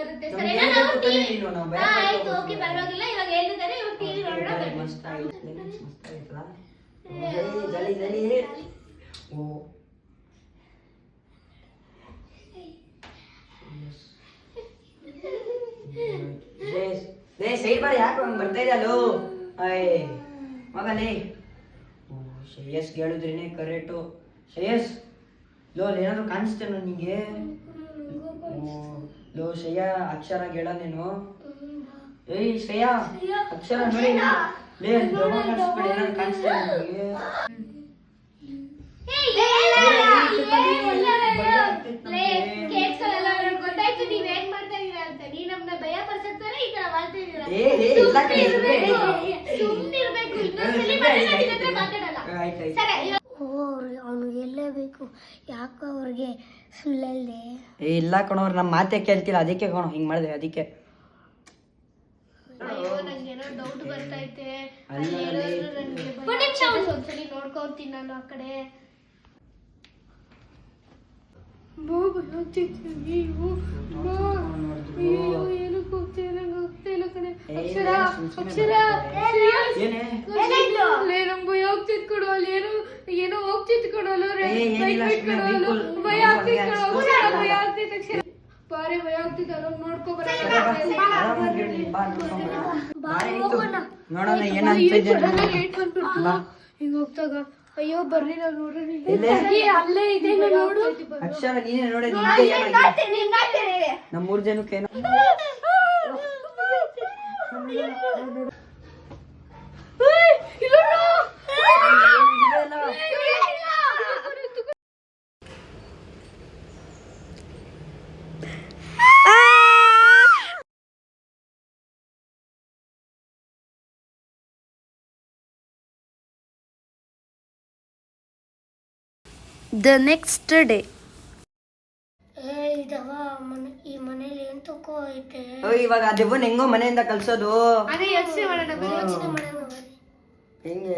ತಾನೇ ಸರಿನಾ ನಾವು ಕಡೆ ಆಯ್ತು ಓಕೆ. ಪರವಾಗಿಲ್ಲ ಇವಾಗ ಹೇಳಿದ್ದಾರೆ ಇವಾಗ ಟಿವಿ ನೋಡೋಣ ಲೇ ಸೈಡ್ ಬಾರಿ ಯಾಕೆ ಹಂಗೆ ಬರ್ತಾ ಇದೆಯಲ್ಲೋ ಅಯ್ಯ ಮಗನೇ. ಶ್ರೇಯಸ್ ಹೇಳಿದ್ರೇನೆ ಕರೆಕ್ಟು. ಶ್ರೇಯಸ್ ಲೋ ಏನಾದ್ರು ಕಾಣಿಸ್ತೇನೋ ನಿಂಗೆ? ಓ ಲೋ ಶ್ರೇಯ ಅಕ್ಷರ ಗೆಳ ನೀನು. ಏಯ್ ಶ್ರೇಯಾ ಅಕ್ಷರ ನೋಡಿ. ಲೇ ದೊಡ್ಡ ಕಾಣಿಸ್ಬೇಡ ಏನಾದ್ರು ಕಾಣಿಸ್ತಾ ನಿಂಗೆ ಏ, ಇಲ್ಲ, ಇಲ್ಲ, ಏ, ಇಲ್ಲ, ಇಲ್ಲ, ಇಲ್ಲ, ಭಯ ಆಗ್ತೈತ್ ಲೇ, ನಮ್ಗೆ. ಕೇಳ್ಸ್ಕೊಳಲ್ಲ, ಗೊತ್ತಾಯ್ತು ನೀವ್ ಏನ್ ಮಾಡ್ತಾ ಇದೀರಾ ಅಂತ. ನೀವ್ ನಮ್ನ ಭಯ ಪಡ್ಸಕ್ತಾನೆ ಈ ತರ ಮಾಡ್ತಾ ಇದೀರಾ ಏ, ಏ, ಇಲ್ಲ ಕಣೆ, ಸುಮ್ನೆ ಸುಮ್ನಿರ್ಬೇಕು, ಸುಮ್ನಿರ್ಬೇಕು ಇನ್ನೊಂದ್ಸಲಿ ಮಾತಾಡಲ್ಲ. ಸರಿ ಬೇಕು. ಯಾಕೋ ಅವ್ರಿಗೆ ಸುಳ್ಳಲ್ದೆ ಏ ಇಲ್ಲ ಕಣವ್ರು ನಮ್ಮ ಮಾತೆ ಕೇಳ್ತಿಲ್ಲ. ಅದಕ್ಕೆ ಕಣೋ ಹಿಂಗೆ ಮಾಡಿದೆ ಅದಕ್ಕೆ. ಅಯ್ಯೋ ನಂಗೇನೋ ಡೌಟ್ ಬರ್ತೈತೆ ಅಲ್ಲ, ಏನಾದ್ರು ನನ್ಗೆ ಭಯ ಆಗ್ತೈತೆ, ಒಂದ್ಸಲಿ ನೋಡ್ಕೊಂತೀನಿ ನಾನು ಆ ಕಡೆ. ಏನಕ್ಕೆ ಹೋಗ್ತಿಲ್ಲ ನಂಗೆ ಕಣೆ. ಅಕ್ಷರ ಅಕ್ಷರ. ಏನೇ? ಅಲ್ಲೇ ಏನೋ ಏನೋ ಹೋಗ್ತಿತ್ತು ಸುಮ್ನೆ vehicle- ಭಯ ಆಗ್ತಿತ್ತು. ಭಯ ಬಾರಿ ಭಯ ಆಗ್ತಿತ್ತು. ನೋಡ್ಕೊ. ನೋಡೋಣ ಏನಂತಿದ್ದೆ ಹಿಂಗ ಹೋಗ್ತಾಗ. ಅಯ್ಯೋ ಬರ್ರಿ ನೋಡ್ರಿ. ಅಲ್ಲೇ ಇದೆ ನೋಡು. ಅಕ್ಷರ ನೀನೇ ನೋಡಿ ನಮ್ಮ ಮೂರ್ ಜನಕ್ಕೆ ಏನೋ ದ ನೆಕ್ಸ್ಟ್ ಡೇ ಏ ಇದವ ಮನೆ ಈ ಮನೇಲಿ ಏನ್ ತಕೋ ಐತೆ ಓ, ಇವಾಗ ಹೆಂಗೋ ಮನೆಯಿಂದ ಕಲ್ಸೋದು ಅದೇ ಯೋಚನೆ ಮಾಡೋಣ ಬನ್ನಿ. ಯೋಚನೆ ಮಾಡೋಣ ಬರ್ರಿ. ಹೆಂಗೆ